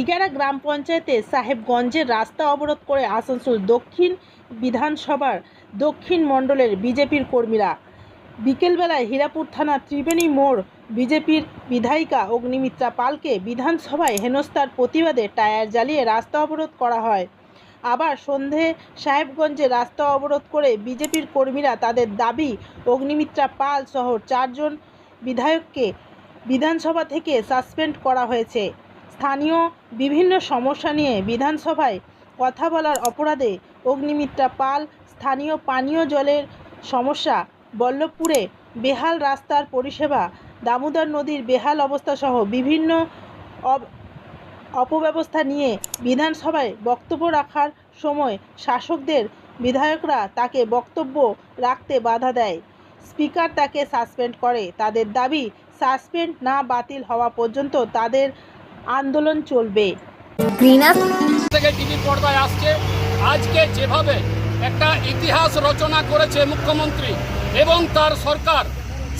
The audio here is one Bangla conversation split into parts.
ইগারা গ্রাম পঞ্চায়েতে সাহেবগঞ্জের রাস্তা অবরোধ করে আসানসোল দক্ষিণ বিধানসভার দক্ষিণ মণ্ডলের বিজেপির কর্মীরা। বিকেলবেলায় হীরাপুর থানা ত্রিবেণী মোড় বিজেপির বিধায়িকা অগ্নিমিত্রা পালকে বিধানসভায় হেনস্তার প্রতিবাদে টায়ার জ্বালিয়ে রাস্তা অবরোধ করা হয়। আবার সন্ধে সাহেবগঞ্জে রাস্তা অবরোধ করে বিজেপির কর্মীরা তাদের দাবি, অগ্নিমিত্রা পাল সহ চারজন বিধায়ককে বিধানসভা থেকে সাসপেন্ড করা হয়েছে। স্থানীয় বিভিন্ন সমস্যা নিয়ে বিধানসভায় কথা বলার অপরাধে অগ্নিমিত্রা পাল, স্থানীয় পানীয় জলের সমস্যা, বল্লভপুরে বেহাল রাস্তার পরিষেবা, দামোদর নদীর বেহাল অবস্থা সহ বিভিন্ন অপব্যবস্থা নিয়ে বিধানসভায় বক্তব্য রাখার সময় শাসকদের বিধায়করা তাকে বক্তব্য রাখতে বাধা দেয়। স্পিকার তাকে সাসপেন্ড করে। তাদের দাবি সাসপেন্ড না বাতিল হওয়া পর্যন্ত তাদের আন্দোলন চলবে। গ্রিনাস থেকে টিভি পর্দায় আসছে। আজকে যেভাবে একটা ইতিহাস রচনা করেছে মুখ্যমন্ত্রী এবং তার সরকার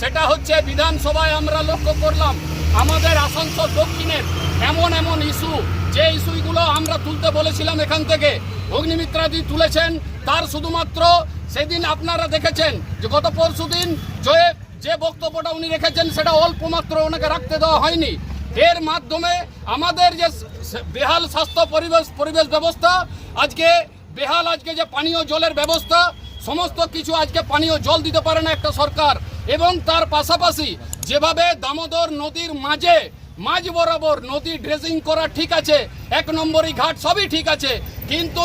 সেটা হচ্ছে বিধানসভায় আমরা লক্ষ্য করলাম আমাদের আসানসোল দক্ষিণের এমন এমন ইস্যু যে ইস্যুগুলো আমরা তুলতে বলেছিলাম এখান থেকে। অগ্নিমিত্রাদি তুলেছেন তার শুধুমাত্র সেদিন আপনারা দেখেছেন যে গত পরশু দিন যে বক্তব্যটা উনি রেখেছেন, সেটা অল্প মাত্র ওনাকে রাখতে দেওয়া হয়নি। এর মাধ্যমে আমাদের যে বেহাল স্বাস্থ্য পরিবেশ পরিবেশ ব্যবস্থা, আজকে বেহাল আজকে যে পানীয় জলের ব্যবস্থা, সমস্ত কিছু আজকে পানীয় জল দিতে পারে না একটা সরকার। এবং তার পাশাপাশি যেভাবে দামোদর নদীর মাঝে মাঝ বরাবর নদী ড্রেসিং করা ঠিক আছে, এক নম্বরই ঘাট সবই ঠিক আছে, কিন্তু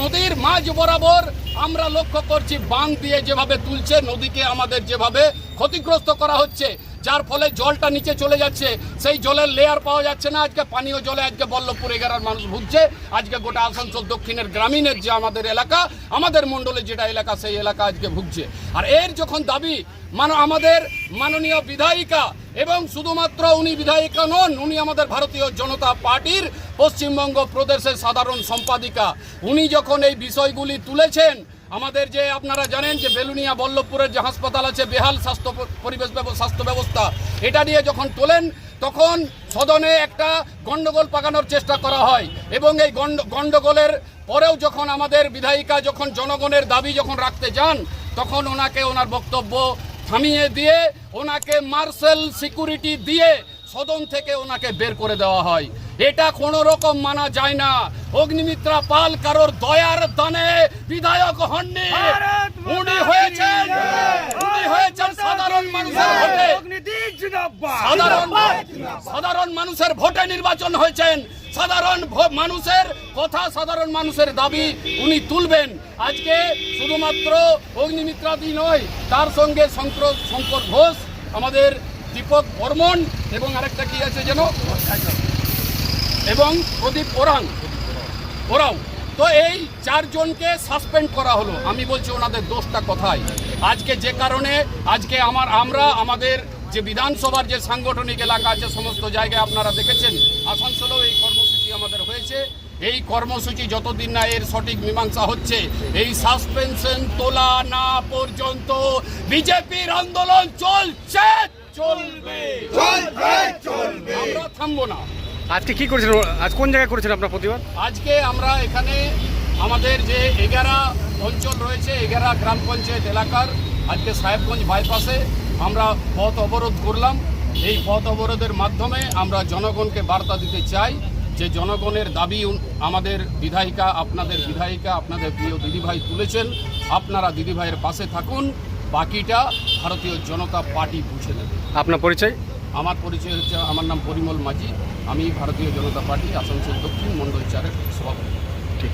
নদীর মাঝ বরাবর আমরা লক্ষ্য করছি বাঁধ দিয়ে যেভাবে তুলছে, নদীকে আমাদের যেভাবে ক্ষতিগ্রস্ত করা হচ্ছে যার ফলে জলটা নিচে চলে যাচ্ছে। সেই জলের লেয়ার পাওয়া যাচ্ছে না। আজকে পানীয় জলে আজকে বল্লভপুর এগারার মানুষ ভুগছে। আজকে গোটা আসানসোল, দক্ষিণের গ্রামীণের যে আমাদের এলাকা, আমাদের মণ্ডলের যেটা এলাকা, সেই এলাকা আজকে ভুগছে। আর এর যখন দাবি মানে আমাদের মাননীয় বিধায়িকা এবং শুধুমাত্র উনি বিধায়িকা নন, উনি আমাদের ভারতীয় জনতা পার্টির পশ্চিমবঙ্গ প্রদেশের সাধারণ সম্পাদিকা। উনি যখন এই বিষয়গুলি তুলেছেন আমাদের যে আপনারা জানেন যে বেলুনিয়া বল্লভপুরের যে হাসপাতাল আছে, বেহাল স্বাস্থ্য পরিবেশ স্বাস্থ্য ব্যবস্থা, এটা নিয়ে যখন তোলেন, তখন সদনে একটা গণ্ডগোল পাকানোর চেষ্টা করা হয় এবং এই গন্ড, গন্ডগোলের পরেও যখন আমাদের বিধায়িকা যখন জনগণের দাবি যখন রাখতে যান, তখন ওনাকে ওনার বক্তব্য থামিয়ে দিয়ে, ওনাকে মার্শাল সিকিউরিটি দিয়ে সদন থেকে ওনাকে বের করে দেওয়া হয়। এটা কোনো রকম মানা যায় না। অগ্নিমিত্রা পাল কারোর দয়ার দানে বিধায়ক হননি। উনি হয়েছেন। উনি হয়েছেন সাধারণ মানুষের ভোটে। সাধারণ সাধারণ মানুষের ভোটে নির্বাচন হয়েছেন। সাধারণ মানুষের কথা সাধারণ মানুষের দাবি উনি তুলবেন। আজকে শুধুমাত্র অগ্নিমিত্রাদি নয় তার সঙ্গে শঙ্কর শঙ্কর ঘোষ আমাদের দীপক বর্মন এবং আরেকটা কি আছে যেন? এবং প্রদীপ ওরাং। ওরাও। তো এই চারজনকে সাসপেন্ড করা হলো। আমি বলছি ওনাদের দোষটা কোথায়? আজকে যে কারণে আজকে আমার আমরা আমাদের যে বিধানসভার যে সাংগঠনিক এলাকা আছে সমস্ত জায়গায় আপনারা দেখেছেন আসানসোলেও এই কর্মসূচি আমাদের হয়েছে। এই কর্মসূচি যতদিন না এর সঠিক মীমাংসা হচ্ছে এই সাসপেনশন তোলা না পর্যন্ত বিজেপির আন্দোলন চলছে চলবে। আমরা থামবো না। আজকে কি করেছেন আজ কোন জায়গায় করেছেন আপনার প্রতিবাদ? আজকে আমরা এখানে আমাদের যে এগারা অঞ্চল রয়েছে এগারা গ্রাম পঞ্চায়েত এলাকার আজকে সাহেবগঞ্জ বাইপাসে আমরা পথ অবরোধ করলাম। এই পথ অবরোধের মাধ্যমে আমরা জনগণকে বার্তা দিতে চাই যে জনগণের দাবি আমাদের বিধায়িকা আপনাদের বিধায়িকা আপনাদের প্রিয় দিদিভাই তুলেছেন। আপনারা দিদিভাইয়ের পাশে থাকুন বাকিটা ভারতীয় জনতা পার্টি বুঝে নেবে। আপনার পরিচয়? আমার পরিচয় হচ্ছে, আমার নাম পরিমল মাঝি। আমি ভারতীয় জনতা পার্টি আসানসোল দক্ষিণ মণ্ডল চারের সভাপতি।